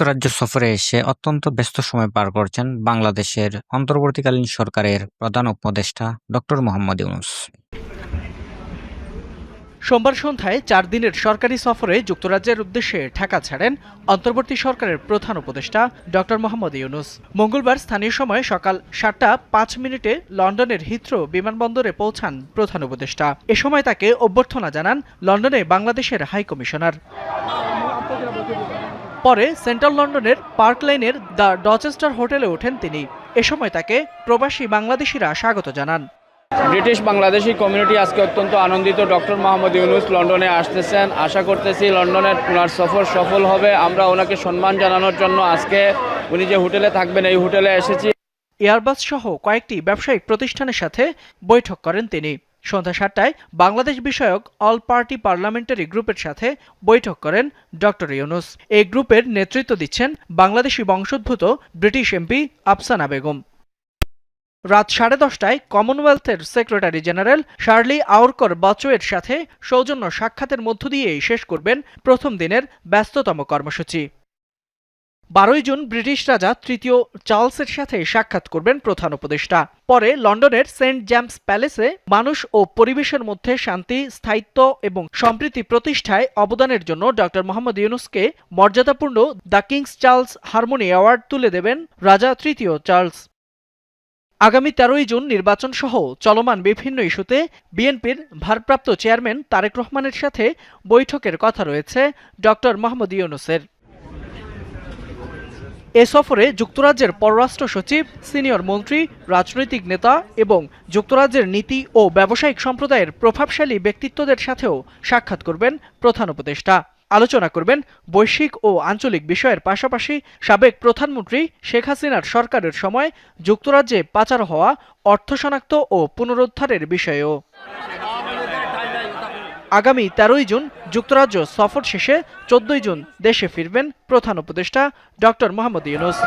যুক্তরাজ্য সফরে এসে অত্যন্ত ব্যস্ত সময় পার করছেন বাংলাদেশের অন্তর্বর্তীকালীন সরকারের প্রধান উপদেষ্টা ডক্টর মোহাম্মদ ইউনুস। সোমবার সন্ধ্যায় চার দিনের সরকারি সফরে যুক্তরাজ্যের উদ্দেশ্যে ঢাকা ছাড়েন অন্তর্বর্তী সরকারের প্রধান উপদেষ্টা ডক্টর মোহাম্মদ ইউনুস। মঙ্গলবার স্থানীয় সময় সকাল সাতটা পাঁচ মিনিটে লন্ডনের হিথ্রো বিমানবন্দরে পৌঁছান প্রধান উপদেষ্টা। এ সময় তাকে অভ্যর্থনা জানান লন্ডনে বাংলাদেশের হাই কমিশনার পরে সেন্ট্রাল লন্ডনের পার্ক লাইনের দ্য ডচেস্টার হোটেলে ওঠেন তিনি। এ সময় তাকে প্রবাসী বাংলাদেশিরা স্বাগত জানান। ব্রিটিশ বাংলাদেশি কমিউনিটি আজকে অত্যন্ত আনন্দিত। ডক্টর মোহাম্মদ ইউনুস লন্ডনে আসতেছেন। আশা করতেছি লন্ডনের ওনার সফর সফল হবে। আমরা ওনাকে সম্মান জানানোর জন্য আজকে উনি যে হোটেলে থাকবেন এই হোটেলে এসেছি। এয়ারবাস সহ কয়েকটি ব্যবসায়িক প্রতিষ্ঠানের সাথে বৈঠক করেন তিনি। সন্ধ্যা সাতটায় বাংলাদেশ বিষয়ক অল পার্টি পার্লামেন্টারি গ্রুপের সাথে বৈঠক করেন ডক্টর ইউনুস। এই গ্রুপের নেতৃত্ব দিচ্ছেন বাংলাদেশি বংশোদ্ভূত ব্রিটিশ এমপি আফসানা বেগম। রাত সাড়ে দশটায় কমনওয়েলথের সেক্রেটারি জেনারেল শার্লি আউরকর বাচোয়ের সাথে সৌজন্য সাক্ষাতের মধ্য দিয়েই শেষ করবেন প্রথম দিনের ব্যস্ততম কর্মসূচি। বারোই জুন ব্রিটিশ রাজা তৃতীয় চার্লসের সাথে সাক্ষাৎ করবেন প্রধান উপদেষ্টা। পরে লন্ডনের সেন্ট জ্যামস প্যালেসে মানুষ ও পরিবেশের মধ্যে শান্তি, স্থায়িত্ব এবং সম্প্রীতি প্রতিষ্ঠায় অবদানের জন্য ডক্টর মোহাম্মদ ইউনুসকে মর্যাদাপূর্ণ the kings Charles harmony award তুলে দেবেন রাজা তৃতীয় চার্লস। আগামী তেরোই জুন নির্বাচন সহ চলমান বিভিন্ন ইস্যুতে বিএনপির ভারপ্রাপ্ত চেয়ারম্যান তারেক রহমানের সাথে বৈঠকের কথা রয়েছে ডক্টর মোহাম্মদ ইউনুসের। এ সফরে যুক্তরাজ্যের পররাষ্ট্র সচিব, সিনিয়র মন্ত্রী, রাজনৈতিক নেতা এবং যুক্তরাজ্যের নীতি ও ব্যবসায়িক সম্প্রদায়ের প্রভাবশালী ব্যক্তিত্বদের সাথেও সাক্ষাৎ করবেন প্রধান উপদেষ্টা। আলোচনা করবেন বৈশ্বিক ও আঞ্চলিক বিষয়ের পাশাপাশি সাবেক প্রধানমন্ত্রী শেখ হাসিনার সরকারের সময় যুক্তরাজ্যে পাচার হওয়া, অর্থ শনাক্ত ও পুনরুদ্ধারের বিষয়েও। আগামী তেরোই জুন যুক্তরাজ্য সফর শেষে চোদ্দই জুন দেশে ফিরবেন প্রধান উপদেষ্টা ডক্টর মোহাম্মদ ইউনুস।